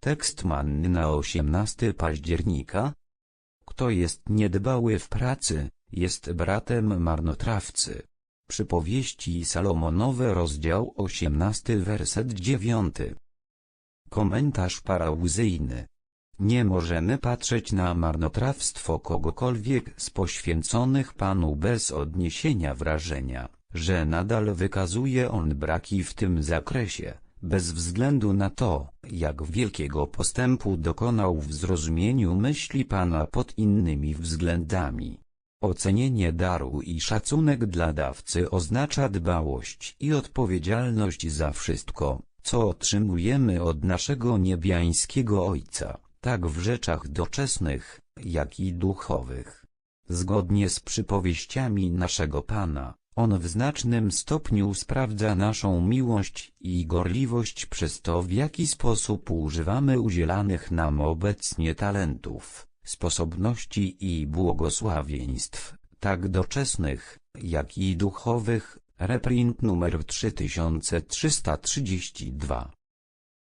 Tekst manny na 18 października. Kto jest niedbały w pracy, jest bratem marnotrawcy. Przypowieści Salomonowe rozdział 18 werset 9. Komentarz parauzyjny. Nie możemy patrzeć na marnotrawstwo kogokolwiek z poświęconych Panu bez odniesienia wrażenia, że nadal wykazuje on braki w tym zakresie, bez względu na to, jak wielkiego postępu dokonał w zrozumieniu myśli Pana pod innymi względami. Ocenienie daru i szacunek dla dawcy oznacza dbałość i odpowiedzialność za wszystko, co otrzymujemy od naszego niebiańskiego Ojca, tak w rzeczach doczesnych, jak i duchowych. Zgodnie z przypowieściami naszego Pana, On w znacznym stopniu sprawdza naszą miłość i gorliwość przez to w jaki sposób używamy udzielanych nam obecnie talentów, sposobności i błogosławieństw, tak doczesnych, jak i duchowych, reprint numer 3332.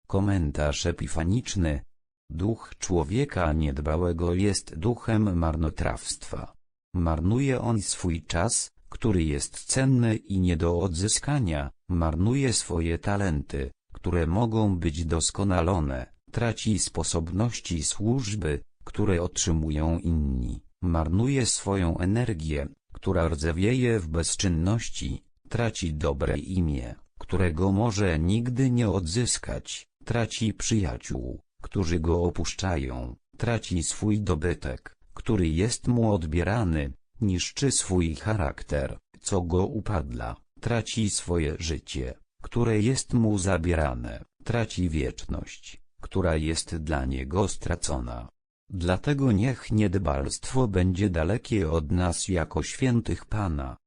Komentarz epifaniczny Duch człowieka niedbałego jest duchem marnotrawstwa. Marnuje on swój czas, który jest cenny i nie do odzyskania, marnuje swoje talenty, które mogą być doskonalone, traci sposobności służby, które otrzymują inni, marnuje swoją energię, która rdzewieje w bezczynności, traci dobre imię, którego może nigdy nie odzyskać, traci przyjaciół, którzy go opuszczają, traci swój dobytek, który jest mu odbierany, niszczy swój charakter, co go upadla, traci swoje życie, które jest mu zabierane, traci wieczność, która jest dla niego stracona. Dlatego niech niedbalstwo będzie dalekie od nas jako świętych Pana.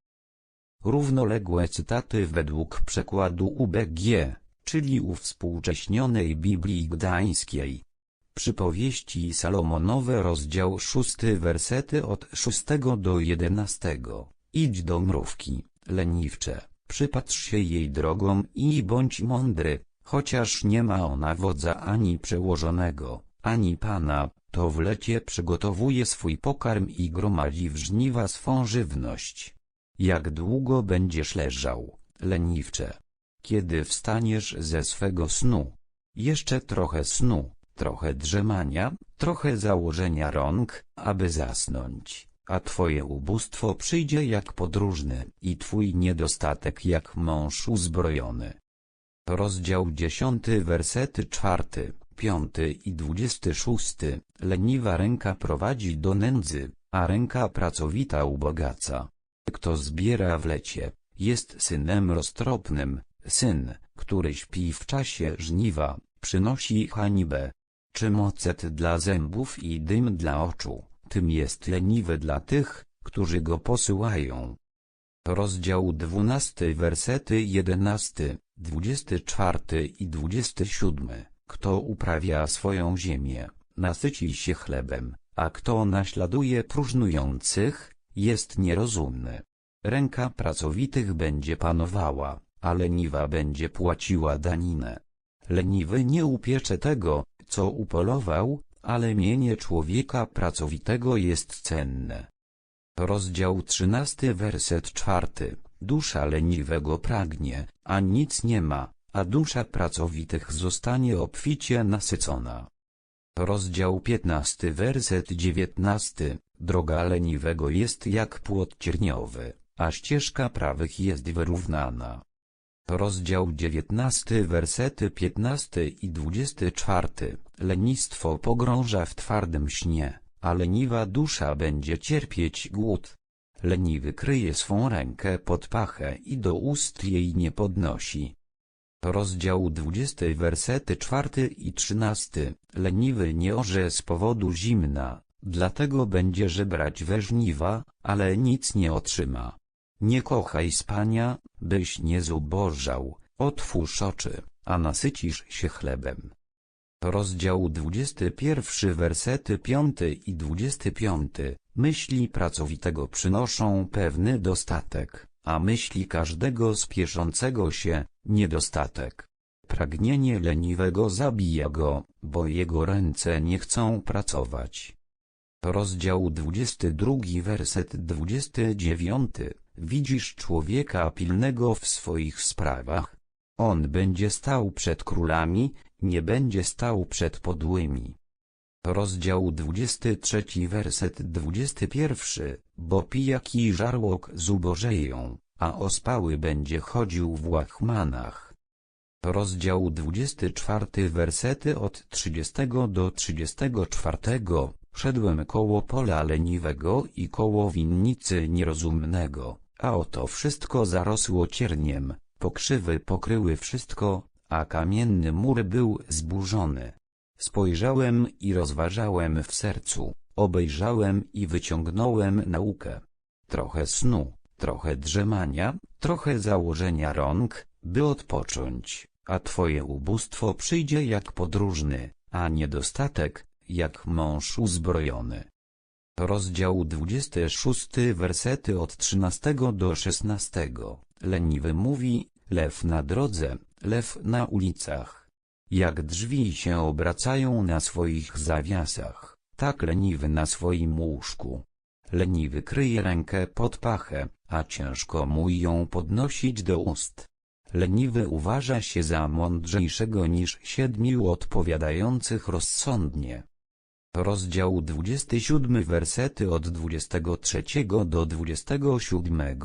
Równoległe cytaty według przekładu UBG, czyli uwspółcześnionej Biblii Gdańskiej. Przypowieści Salomonowe rozdział 6 wersety od 6 do 11. Idź do mrówki, leniwcze, przypatrz się jej drogom i bądź mądry, chociaż nie ma ona wodza ani przełożonego, ani pana, to w lecie przygotowuje swój pokarm i gromadzi w żniwa swą żywność. Jak długo będziesz leżał, leniwcze? Kiedy wstaniesz ze swego snu? Jeszcze trochę snu, trochę drzemania, trochę założenia rąk, aby zasnąć, a twoje ubóstwo przyjdzie jak podróżny i twój niedostatek jak mąż uzbrojony. Rozdział dziesiąty wersety czwarty, piąty i dwudziesty szósty. Leniwa ręka prowadzi do nędzy, a ręka pracowita ubogaca. Kto zbiera w lecie, jest synem roztropnym, syn, który śpi w czasie żniwa, przynosi hańbę. Czym ocet dla zębów i dym dla oczu, tym jest leniwy dla tych, którzy go posyłają. Rozdział dwunasty wersety jedenasty, dwudziesty czwarty i dwudziesty siódmy. Kto uprawia swoją ziemię, nasyci się chlebem, a kto naśladuje próżnujących, jest nierozumny. Ręka pracowitych będzie panowała, a leniwa będzie płaciła daninę. Leniwy nie upiecze tego, co upolował, ale mienie człowieka pracowitego jest cenne. Rozdział 13 werset 4 Dusza leniwego pragnie, a nic nie ma, a dusza pracowitych zostanie obficie nasycona. Rozdział 15 werset 19 Droga leniwego jest jak płot cierniowy, a ścieżka prawych jest wyrównana. Rozdział 19 wersety 15 i 24 Lenistwo pogrąża w twardym śnie, a leniwa dusza będzie cierpieć głód. Leniwy kryje swą rękę pod pachę i do ust jej nie podnosi. Rozdział 20 wersety 4 i 13 Leniwy nie orze z powodu zimna, dlatego będzie żebrać we żniwa, ale nic nie otrzyma. Nie kochaj spania, byś nie zubożał, otwórz oczy, a nasycisz się chlebem. Rozdział 21 wersety 5 i 25 Myśli pracowitego przynoszą pewny dostatek, a myśli każdego spieszącego się, niedostatek. Pragnienie leniwego zabija go, bo jego ręce nie chcą pracować. Rozdział 22 werset 29 Widzisz człowieka pilnego w swoich sprawach. On będzie stał przed królami, nie będzie stał przed podłymi. Rozdział 23 werset 21 Bo pijaki żarłok zubożeją, a ospały będzie chodził w łachmanach. Rozdział 24 wersety od 30 do 34 Szedłem koło pola leniwego i koło winnicy nierozumnego, a oto wszystko zarosło cierniem, pokrzywy pokryły wszystko, a kamienny mur był zburzony. Spojrzałem i rozważałem w sercu, obejrzałem i wyciągnąłem naukę. Trochę snu, trochę drzemania, trochę założenia rąk, by odpocząć, a twoje ubóstwo przyjdzie jak podróżny, a niedostatek, jak mąż uzbrojony. Rozdział 26 wersety od 13 do 16 Leniwy mówi, lew na drodze, lew na ulicach. Jak drzwi się obracają na swoich zawiasach, tak leniwy na swoim łóżku. Leniwy kryje rękę pod pachę, a ciężko mu ją podnosić do ust. Leniwy uważa się za mądrzejszego niż siedmiu odpowiadających rozsądnie. Rozdział 27 wersety od 23 do 27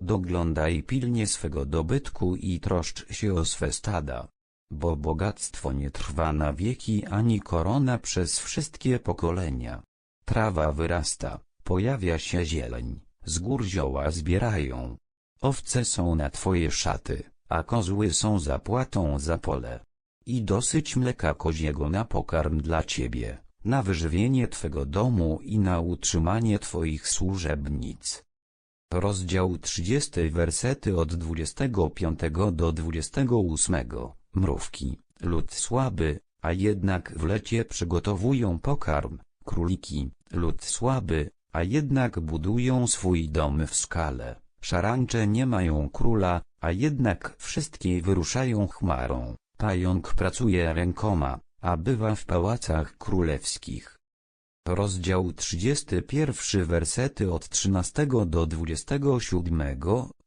Doglądaj pilnie swego dobytku i troszcz się o swe stada. Bo bogactwo nie trwa na wieki ani korona przez wszystkie pokolenia. Trawa wyrasta, pojawia się zieleń, z gór zioła zbierają. Owce są na twoje szaty, a kozły są zapłatą za pole. I dosyć mleka koziego na pokarm dla ciebie na wyżywienie Twego domu i na utrzymanie Twoich służebnic. Rozdział 30 wersety od 25 do 28 Mrówki, lud słaby, a jednak w lecie przygotowują pokarm, króliki, lud słaby, a jednak budują swój dom w skale, szarańcze nie mają króla, a jednak wszystkie wyruszają chmarą, pająk pracuje rękoma, a bywa w pałacach królewskich. Rozdział 31 wersety od 13 do 27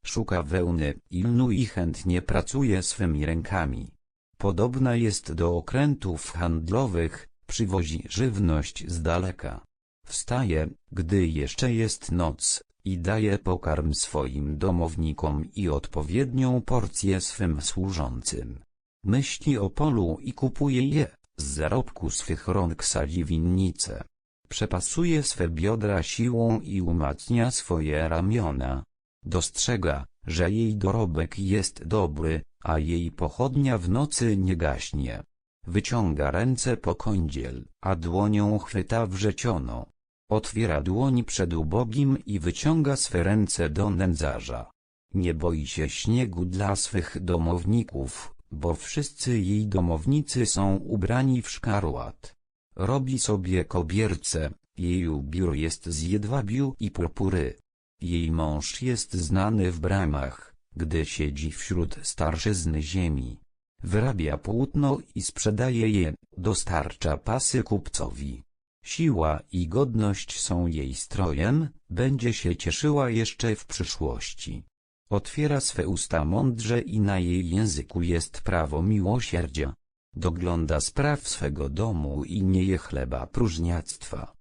Szuka wełny, ilnu i chętnie pracuje swymi rękami. Podobna jest do okrętów handlowych, przywozi żywność z daleka. Wstaje, gdy jeszcze jest noc, i daje pokarm swoim domownikom i odpowiednią porcję swym służącym. Myśli o polu i kupuje je, z zarobku swych rąk sadzi winnice. Przepasuje swe biodra siłą i umacnia swoje ramiona. Dostrzega, że jej dorobek jest dobry, a jej pochodnia w nocy nie gaśnie. Wyciąga ręce po kądziel, a dłonią chwyta wrzeciono. Otwiera dłoń przed ubogim i wyciąga swe ręce do nędzarza. Nie boi się śniegu dla swych domowników, bo wszyscy jej domownicy są ubrani w szkarłat. Robi sobie kobierce, jej ubiór jest z jedwabiu i purpury. Jej mąż jest znany w bramach, gdy siedzi wśród starszyzny ziemi. Wyrabia płótno i sprzedaje je, dostarcza pasy kupcowi. Siła i godność są jej strojem, będzie się cieszyła jeszcze w przyszłości. Otwiera swe usta mądrze i na jej języku jest prawo miłosierdzia. Dogląda spraw swego domu i nie je chleba próżniactwa.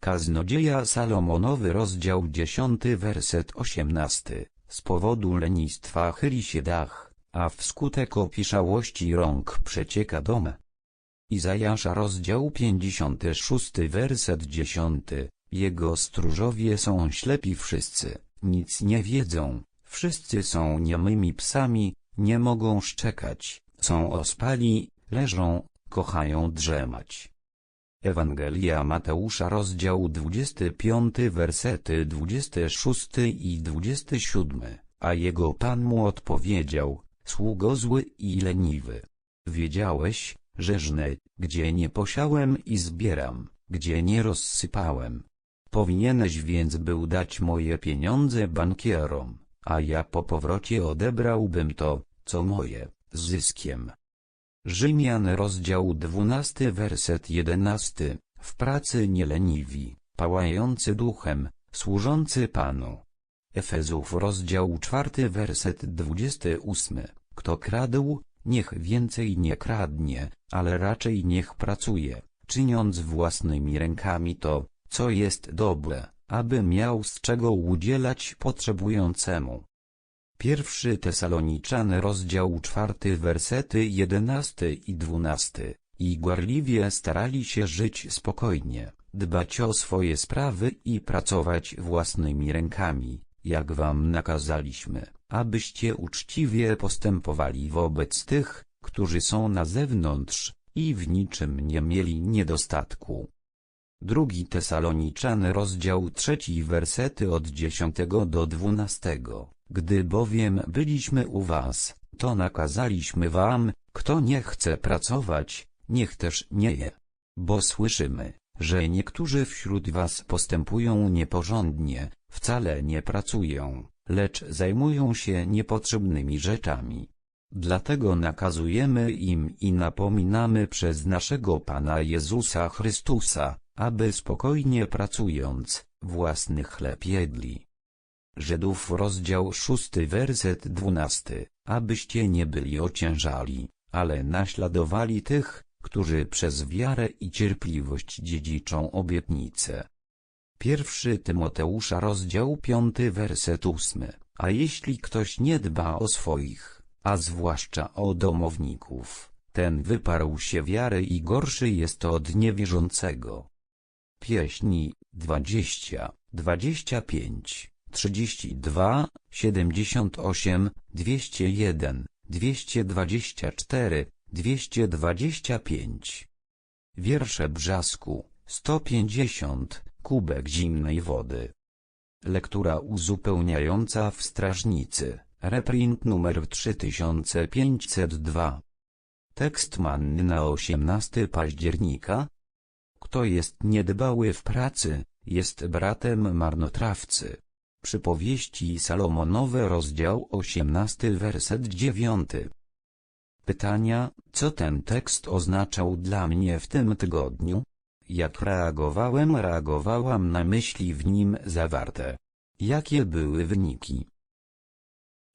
Kaznodzieja Salomonowy rozdział 10 werset 18 Z powodu lenistwa chyli się dach, a wskutek opiszałości rąk przecieka dom. Izajasza rozdział 56 werset 10 Jego stróżowie są ślepi wszyscy, nic nie wiedzą, Wszyscy są niemymi psami, nie mogą szczekać, są ospali, leżą, kochają drzemać. Ewangelia Mateusza rozdział 25 wersety 26 i 27, a jego Pan mu odpowiedział, sługo zły i leniwy. Wiedziałeś, że żnę, gdzie nie posiałem i zbieram, gdzie nie rozsypałem. Powinieneś więc był dać moje pieniądze bankierom a ja po powrocie odebrałbym to, co moje, z zyskiem. Rzymian rozdział 12 werset 11, w pracy nieleniwi, pałający duchem, służący Panu. Efezów rozdział 4 werset 28, kto kradł, niech więcej nie kradnie, ale raczej niech pracuje, czyniąc własnymi rękami to, co jest dobre, aby miał z czego udzielać potrzebującemu. Pierwszy Tesaloniczan rozdział 4 wersety 11 i 12 i gorliwie starali się żyć spokojnie, dbać o swoje sprawy i pracować własnymi rękami, jak wam nakazaliśmy, abyście uczciwie postępowali wobec tych, którzy są na zewnątrz, i w niczym nie mieli niedostatku. Drugi Tesaloniczan rozdział trzeci wersety od 10 do 12. Gdy bowiem byliśmy u was, to nakazaliśmy wam, kto nie chce pracować, niech też nie je. Bo słyszymy, że niektórzy wśród was postępują nieporządnie, wcale nie pracują, lecz zajmują się niepotrzebnymi rzeczami. Dlatego nakazujemy im i napominamy przez naszego Pana Jezusa Chrystusa, aby spokojnie pracując, własny chleb jedli. Żydów rozdział 6 werset 12, abyście nie byli ociężali, ale naśladowali tych, którzy przez wiarę i cierpliwość dziedziczą obietnicę. Pierwszy Tymoteusza rozdział 5 werset 8, a jeśli ktoś nie dba o swoich, a zwłaszcza o domowników, ten wyparł się wiary i gorszy jest od niewierzącego. Pieśni 20, 25, 32, 78, 201, 224, 225. Wiersze Brzasku 150, kubek zimnej wody. Lektura uzupełniająca w Strażnicy, reprint numer 3502. Tekst manny na 18 października. Kto jest niedbały w pracy, jest bratem marnotrawcy. Przypowieści Salomonowe rozdział 18 werset 9. Pytania, co ten tekst oznaczał dla mnie w tym tygodniu? Jak reagowałem reagowałam na myśli w nim zawarte. Jakie były wyniki?